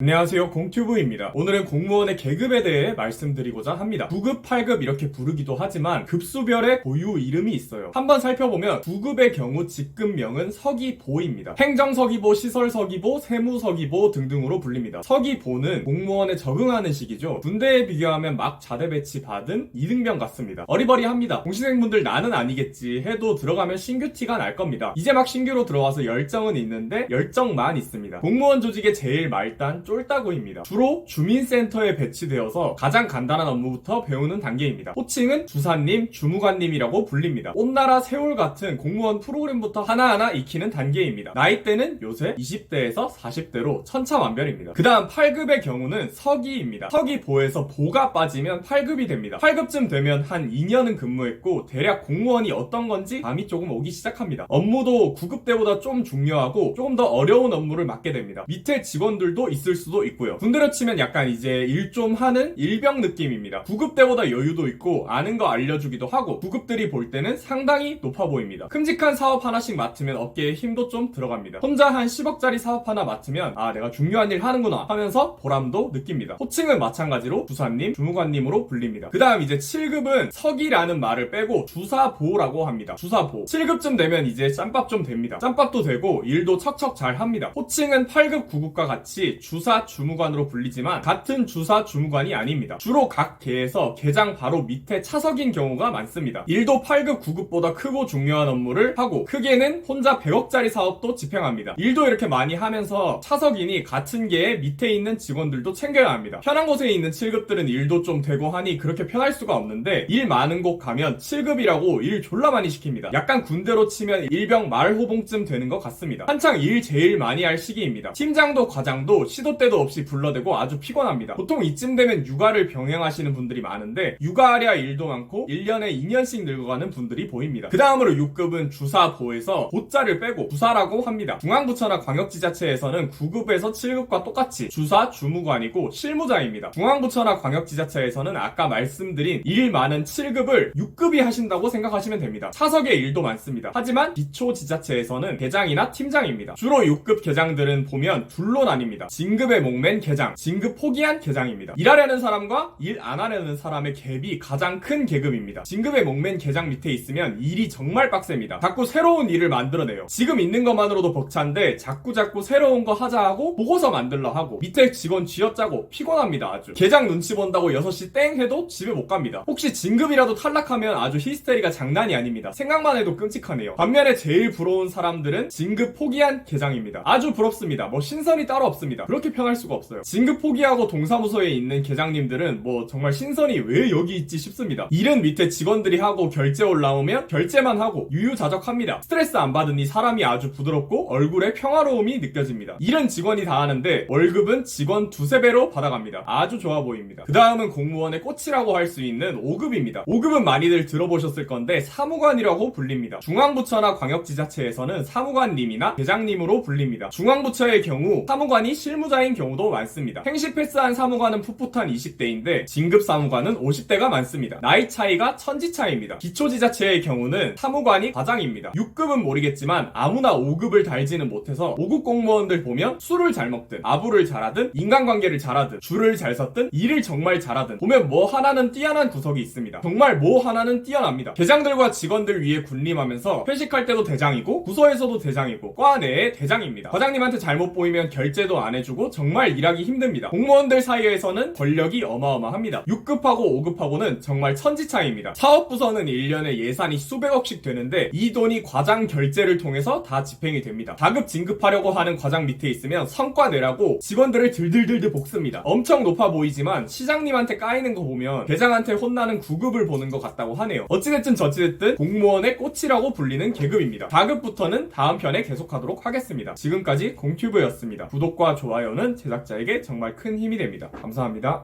안녕하세요. 공튜브입니다. 오늘은 공무원의 계급에 대해 말씀드리고자 합니다. 9급, 8급 이렇게 부르기도 하지만 급수별의 고유 이름이 있어요. 한번 살펴보면 9급의 경우 직급명은 서기보입니다. 행정서기보, 시설서기보, 세무서기보 등등으로 불립니다. 서기보는 공무원에 적응하는 시기죠. 군대에 비교하면 막 자대 배치 받은 이등병 같습니다. 어리버리합니다. 공시생분들 나는 아니겠지 해도 들어가면 신규 티가 날 겁니다. 이제 막 신규로 들어와서 열정은 있는데 열정만 있습니다. 공무원 조직의 제일 말단 쫄따구입니다. 주로 주민센터에 배치되어서 가장 간단한 업무부터 배우는 단계입니다. 호칭은 주사님, 주무관님이라고 불립니다. 온나라 세월 같은 공무원 프로그램부터 하나하나 익히는 단계입니다. 나이대는 요새 20대에서 40대로 천차만별입니다. 그 다음 8급의 경우는 서기입니다. 서기 보에서 보가 빠지면 8급이 됩니다. 8급쯤 되면 한 2년은 근무했고 대략 공무원이 어떤 건지 감이 조금 오기 시작합니다. 업무도 9급 때보다 좀 중요하고 조금 더 어려운 업무를 맡게 됩니다. 밑에 직원들도 있을 수도 있고요. 군대로 치면 약간 이제 일 좀 하는 일병 느낌입니다. 9급 때보다 여유도 있고 아는 거 알려주기도 하고 9급들이 볼 때는 상당히 높아 보입니다. 큼직한 사업 하나씩 맡으면 어깨에 힘도 좀 들어갑니다. 혼자 한 10억짜리 사업 하나 맡으면 아 내가 중요한 일 하는구나 하면서 보람도 느낍니다. 호칭은 마찬가지로 주사님, 주무관님으로 불립니다. 그 다음 이제 7급은 서기라는 말을 빼고 주사보라고 합니다. 주사보. 7급쯤 되면 이제 짬밥 좀 됩니다. 짬밥도 되고 일도 척척 잘 합니다. 호칭은 8급, 9급과 같이 주사 주무관으로 불리지만 같은 주사 주무관이 아닙니다. 주로 각 계에서 계장 바로 밑에 차석인 경우가 많습니다. 일도 8급, 9급보다 크고 중요한 업무를 하고 크게는 혼자 100억짜리 사업도 집행합니다. 일도 이렇게 많이 하면서 차석인이 같은 계에 밑에 있는 직원들도 챙겨야 합니다. 편한 곳에 있는 7급들은 일도 좀 되고 하니 그렇게 편할 수가 없는데 일 많은 곳 가면 7급이라고 일 졸라 많이 시킵니다. 약간 군대로 치면 일병 말호봉쯤 되는 것 같습니다. 한창 일 제일 많이 할 시기입니다. 팀장도 과장도 시도 때도 없이 불러대고 아주 피곤합니다. 보통 이쯤 되면 육아를 병행하시는 분들이 많은데 육아하랴 일도 많고 1년에 2년씩 늙어가는 분들이 보입니다. 그 다음으로 6급은 주사보에서 보자를 빼고 부사라고 합니다. 중앙부처나 광역지자체에서는 9급에서 7급과 똑같이 주사 주무관이고 실무자입니다. 중앙부처나 광역지자체에서는 아까 말씀드린 일 많은 7급을 6급이 하신다고 생각하시면 됩니다. 차석의 일도 많습니다. 하지만 기초지자체에서는 계장이나 팀장입니다. 주로 6급 계장들은 보면 둘로 나뉩니다. 진급 에 목맨 계장, 진급 포기한 계장입니다. 일하려는 사람과 일 안 하려는 사람의 갭이 가장 큰 계급입니다. 진급에 목맨 계장 밑에 있으면 일이 정말 빡셉니다. 자꾸 새로운 일을 만들어내요. 지금 있는 것만으로도 벅찬데 자꾸 자꾸 새로운 거 하자 하고 보고서 만들러 하고 밑에 직원 쥐어짜고 피곤합니다 아주. 계장 눈치 본다고 6시 땡 해도 집에 못 갑니다. 혹시 진급이라도 탈락하면 아주 히스테리가 장난이 아닙니다. 생각만 해도 끔찍하네요. 반면에 제일 부러운 사람들은 진급 포기한 계장입니다. 아주 부럽습니다. 뭐 신선이 따로 없습니다. 그렇게 편할 수가 없어요. 진급 포기하고 동사무소에 있는 계장님들은 뭐 정말 신선이 왜 여기 있지 싶습니다. 일은 밑에 직원들이 하고 결제 올라오면 결제만 하고 유유자적합니다. 스트레스 안 받으니 사람이 아주 부드럽고 얼굴에 평화로움이 느껴집니다. 일은 직원이 다 하는데 월급은 직원 두세 배로 받아갑니다. 아주 좋아 보입니다. 그 다음은 공무원의 꽃이라고 할 수 있는 5급입니다. 5급은 많이들 들어보셨을 건데 사무관이라고 불립니다. 중앙부처나 광역지자체에서는 사무관님이나 대장님으로 불립니다. 중앙부처의 경우 사무관이 실무자 인 경우도 많습니다. 행시 패스한 사무관은 풋풋한 20대인데 진급 사무관은 50대가 많습니다. 나이 차이가 천지 차이입니다. 기초지자체의 경우는 사무관이 과장입니다. 6급은 모르겠지만 아무나 5급을 달지는 못해서 5급 공무원들 보면 술을 잘 먹든 아부를 잘하든 인간관계를 잘하든 줄을 잘 섰든 일을 정말 잘하든 보면 뭐 하나는 뛰어난 구석이 있습니다. 정말 뭐 하나는 뛰어납니다. 계장들과 직원들 위에 군림하면서 회식할 때도 대장이고 부서에서도 대장이고 과 내에 대장입니다. 과장님한테 잘못 보이면 결제도 안 해주고 정말 일하기 힘듭니다. 공무원들 사이에서는 권력이 어마어마합니다. 6급하고 5급하고는 정말 천지 차이입니다. 사업부서는 1년에 예산이 수백억씩 되는데 이 돈이 과장 결제를 통해서 다 집행이 됩니다. 다급 진급하려고 하는 과장 밑에 있으면 성과 내라고 직원들을 들들들들 볶습니다. 엄청 높아 보이지만 시장님한테 까이는 거 보면 대장한테 혼나는 9급을 보는 것 같다고 하네요. 어찌됐든 저찌됐든 공무원의 꽃이라고 불리는 계급입니다. 4급부터는 다음 편에 계속하도록 하겠습니다. 지금까지 공튜브였습니다. 구독과 좋아요 는 제작자에게 정말 큰 힘이 됩니다. 감사합니다.